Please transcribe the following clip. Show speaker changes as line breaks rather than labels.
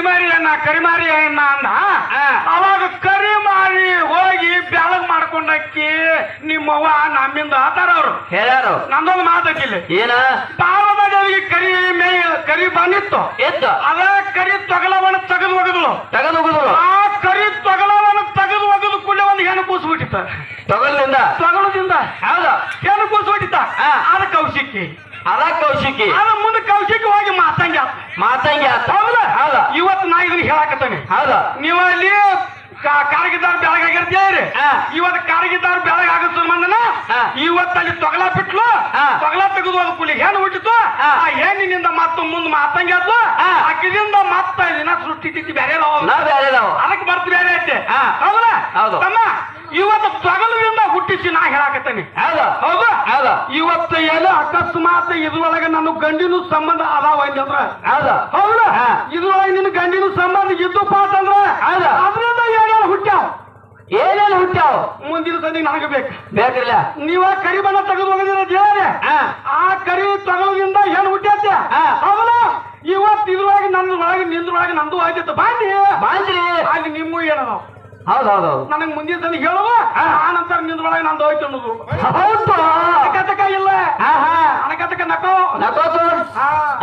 ಕರಿಮಾರಿ ಅಣ್ಣ ಕರಿಮಾರಿ ಅಣ್ಣ ಅಂದ. ಅವಾಗ ಕರಿಮಾರಿ ಹೋಗಿ ಬೆಳಗ್ ಮಾಡ್ಕೊಂಡಕ್ಕಿ ನಿಮ್ಮವ್ವ ನಮ್ಮಿಂದ ಆತಾರ ಅವ್ರು.
ಹೇಳ್ಯಾರು.
ನಂದೊಂದು ಮಾತಕ್ಕಿಲ್ಲ
ಏನ?
ದೇವಿಗೆ ಕರಿ ಮೇ ಕರಿ ಬಂದಿತ್ತು.
ಎದ್ದ
ಅದ ಕರಿ ತೊಗಲವನ್ನ ತೆಗೆದು ಒಗದಳು
ತಗದು ಒಗದಳು
ಆ ಕರಿ ತೊಗಲವನ್ನ ತೆಗೆದು ಒಗದು ಕೂಡಲೇ ಒಂದು ಹೆಣ್ಣು ಕೂಸ್ಬಿಟ್ಟಿತ್ತ.
ತೊಗಲಿಂದ?
ತೊಗಲದಿಂದ.
ಹೌದ.
ಹೆಣ್ಣು ಕೂಸ್ಬಿಟ್ಟಿತ್ತ. ಅದ ಕೌಶಿಕಿ.
ಅದ ಕೌಶಿಕಿ.
ಅದ ಮಾತಂಗಿ ಆತ. ಹೌದಾ?
ಹೌದ.
ಇವತ್ತು ನಾ ಇದನ್ನ ಹೇಳಾಕತ್ತೇನೆ.
ಹೌದ.
ನೀವು ಅಲ್ಲಿ ಕಾರಗಿದ್ದಾರ ಬೆಳಗಾಗಿರ್ತೀರಿ. ಇವತ್ತು ಕಾರಗಿದ್ದಾರ ಬೆಳಗ್ ಸಂಬಂಧನ
ಹಾ.
ಇವತ್ತು ಅಲ್ಲಿ ತೊಗಲ ಬಿಟ್ಲು. ತೊಗಲ ತೆಗೆದು ಹೋದ ಕೂಲಿ ಹೆಣ್ಣು ಹುಟ್ಟಿತು. ಆ ಹೆಣ್ಣಿನಿಂದ ಮತ್ತ ಮುಂದ್ ಮಾತಂಗಿ ಆದ್ಲು
ಹಾ.
ಆಕಿದಿಂದ ಮತ್ತ ದಿನ ಸೃಷ್ಟಿ ತಿಥಿ ಬೇರೆ ಅದಕ್ಕೆ ಬರ್ತ ಬೇರೆ ಐತೆ. ಹೌದಾ
ಹೌದು.
ತಮ್ಮ ಇವತ್ತು ತೊಗಲಿನಿಂದ ಹುಟ್ಟಿಸಿ ನಾ ಹೇಳಾಕತ್ತೇನೆ.
ಹೌದ.
ಇವತ್ತು ಏನೋ ಅಕಸ್ಮಾತ್ ಇದ್ರೊಳಗೆ ನನ್ನ ಗಂಡಿನ ಸಂಬಂಧ ಅದಾವ ಅಂದ್ರ
ಹೌದ.
ಇದ್ರೊಳಗೆ ನಿನ್ನ ಗಂಡಿನ ಸಂಬಂಧ ಇದ್ದು ಅಂತಂದ್ರ?
ಹೌದಾ?
ಅದರಿಂದ ಏನೇನು ಹುಟ್ಟ್ಯಾವ?
ಏನೇನು ಹುಟ್ಟಾವ
ಮುಂದಿನ ಸಂದಿಗೆ ನನಗೆ ಬೇಕು.
ಬೇಕಿಲ್ಲ
ನೀವ ಕರಿ ಬಣ್ಣ ತೆಗೆದು
ಹೋಗಿದ್ರೆ
ಆ ಕರಿ ತಗೊಳ್ಳೋದ್ರಿಂದ ಏನ್ ಹುಟ್ಟ್ಯಾತೆ. ಹೌದಾ? ಇವತ್ತು ಇದ್ರೊಳಗೆ ನನ್ನ ಒಳಗೆ ನಿಂದ್ರೊಳಗೆ ನಂದು ಆಗಿತ್ತು ಬಾಂಡಿ
ಬಾಂಡ್ರಿ.
ಅಲ್ಲಿ ನಿಮ್ಮ ಏನದ
ಹೌದೌದು ಹೌದ್ ಹೌದು.
ನನಗೆ ಮುಂದಿನ ಸಂದಿ ಹೇಳುವ? ಆ ನಂತರ ನಿಂದ್ರೊಳಗೆ ನಂದು ಹೋಯ್ತು ಅನ್ನೋದು.
हाँ